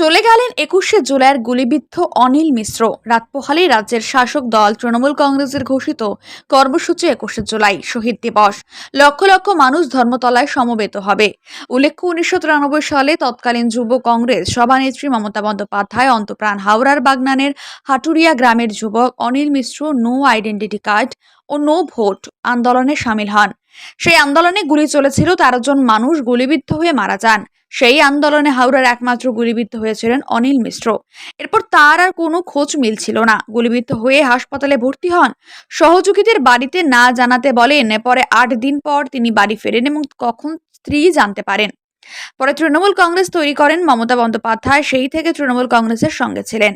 চলে গেলেন একুশে জুলাইয়ের গুলিবিদ্ধ অনিল মিশ্র। রাত পোহালেই রাজ্যের শাসক দল তৃণমূল কংগ্রেসের ঘোষিত কর্মসূচি একুশে জুলাই, শহীদ দিবস। লক্ষ লক্ষ মানুষ ধর্মতলায় সমবেত হবে। উল্লেখ্য, উনিশশো তিরানব্বই সালে তৎকালীন যুব কংগ্রেস সভানেত্রী মমতা বন্দ্যোপাধ্যায়, অন্তপ্রাণ হাওড়ার বাগনানের হাটুরিয়া গ্রামের যুবক Anil Mishra no identity card ও নো ভোট আন্দোলনে সামিল হন। সেই আন্দোলনে গুলি চলেছিল তেরো জন মানুষ গুলিবিদ্ধ হয়ে মারা যান। সেই আন্দোলনে হাওড়ার একমাত্র গুলিবিদ্ধ হয়েছিলেন অনিল মিশ্র। এরপর তার আর কোনো খোঁজ মিলছিল না। গুলিবিদ্ধ হয়ে হাসপাতালে ভর্তি হন। সহযোগীদের বাড়িতে না জানাতে বলেন পরে আট দিন পর তিনি বাড়ি ফেরেন এবং কখন স্ত্রী জানতে পারেন। পরে তৃণমূল কংগ্রেস তৈরি করেন মমতা বন্দ্যোপাধ্যায়। সেই থেকে তৃণমূল কংগ্রেসের সঙ্গে ছিলেন।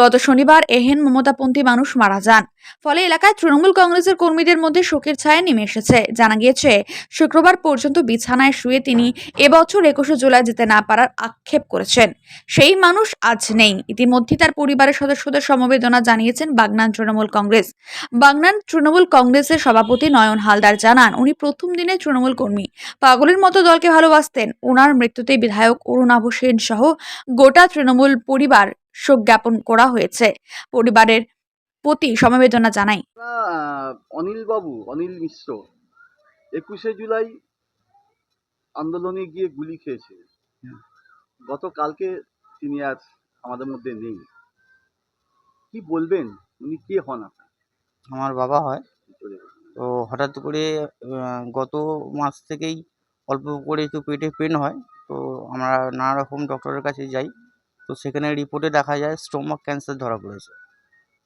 গত শনিবার এহেন মমতাপন্থী মানুষ মারা যান। ফলে এলাকায় তৃণমূল কংগ্রেসের কর্মীদের মধ্যে শোকের ছায়া নেমে এসেছে। জানা গিয়েছে, শুক্রবার পর্যন্ত বিছানায় শুয়ে তিনি এবছর একুশে জুলাই যেতে না পারার আক্ষেপ করেছেন। সেই মানুষ আজ নেই। ইতিমধ্যে তার পরিবারের সদস্যদের সমবেদনা জানিয়েছেন বাগনান তৃণমূল কংগ্রেস। বাগনান তৃণমূল কংগ্রেসের সভাপতি নয়ন হালদার জানান, উনি প্রথম দিনে তৃণমূল কর্মী। পাগলের মতো দলকে ভালোবাসতেন। ওনার মৃত্যুতে বিধায়ক অরুণাভ সেন সহ গোটা তৃণমূল পরিবার শোক জ্ঞাপন করা হয়েছে। পরিবারের প্রতি সমবেদনা জানাই। অনিল বাবু অনিল মিশ্র একুশে জুলাই আন্দোলনে গিয়ে গুলি খেয়েছে। গতকালকে তিনি আজ আমাদের মধ্যে নেই। কি বলবেন? উনি কে হন আপনার? আমার বাবা হয়। তো হঠাৎ করে গত মাস থেকেই অল্প করে একটু পেটে পেন হয়। তো আমরা নানা রকম ডক্টরের কাছে যাই। তো সেখানে রিপোর্টে দেখা যায় স্টোমাক ক্যান্সার ধরা পড়েছে।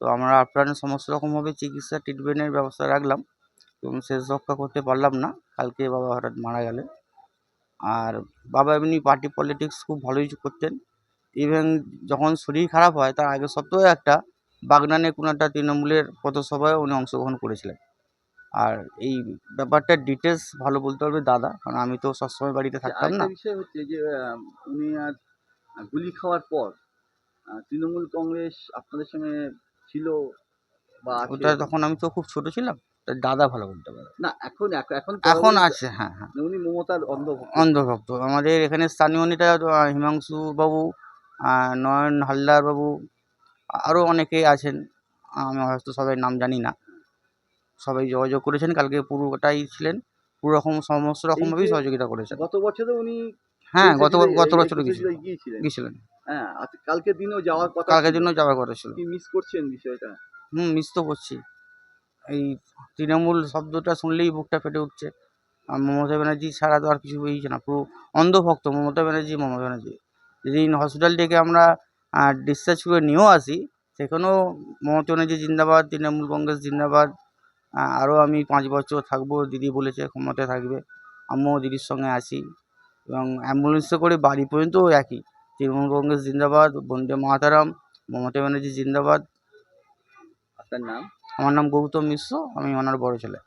তো আমরা আপনার সমস্ত রকমভাবে চিকিৎসা ট্রিটমেন্টের ব্যবস্থা রাখলাম এবং শেষ রক্ষা করতে পারলাম না। কালকে বাবা হঠাৎ মারা গেলেন। আর বাবা এমনি পার্টি পলিটিক্স খুব ভালোই করতেন। ইভেন যখন শরীর খারাপ হয়, তার আগের সপ্তাহে একটা বাগনানে কোনো একটা তৃণমূলের পথসভায় উনি অংশগ্রহণ করেছিলেন। আর এই ব্যাপারটা ডিটেলস ভালো বলতে পারবে দাদা, কারণ আমি তো সবসময় বাড়িতে থাকতাম না। হচ্ছে যে উনি আজ গুলি খাওয়ার পর তৃণমূল কংগ্রেস আপনাদের সঙ্গে ছিল বা আছে? ওটা তখন আমি তো খুব ছোট ছিলাম তা দাদা ভালো বলতে পারে। না এখন এখন এখন আছে হ্যাঁ হ্যাঁ। উনি মমতার অন্ধ অন্ধভক্ত। আমাদের এখানে স্থানীয় নেতা আহ, হিমাংশু বাবু আহ, নয়ন হালদার বাবু আরও অনেকেই আছেন। আমি হয়তো সবাই নাম জানি না। সবাই যোগাযোগ করেছেন কালকে পুরোটাই ছিলেন। পুরো রকম সমস্ত রকমভাবেই সহযোগিতা করেছেন। গত বছরে উনি হ্যাঁ গত গত বছর গিয়েছিলেন। গিয়েছিলেন। হ্যাঁ কালকের দিনেও যাওয়ার কথা কালকের। জন্য যাওয়ার কথা ছিল। কি মিস করছেন বিষয়টা? হুম মিস তো করছি। এই তৃণমূল শব্দটা শুনলেই বুকটা ফেটে উঠছে। আর মমতা ব্যানার্জি ছাড়া তো আর কিছু হয়েছে না। পুরো অন্ধভক্ত মমতা ব্যানার্জি মমতা ব্যানার্জি। যেদিন হসপিটাল থেকে আমরা ডিসচার্জ করে নিয়েও আসি সেখানেও মমতা ব্যানার্জি জিন্দাবাদ তৃণমূল কংগ্রেস জিন্দাবাদ। আরও আমি পাঁচ বছর থাকব দিদি বলেছে ক্ষমতায় থাকবে। আমিও দিদির সঙ্গে আছি। এবং অ্যাম্বুলেন্সে করে বাড়ি পর্যন্তও একই। তৃণমূল কংগ্রেস জিন্দাবাদ বন্দে মাতারাম মমতা ব্যানার্জি জিন্দাবাদ। আপনার নাম? আমার নাম গৌতম মিশ্র আমি ওনার বড় ছেলে।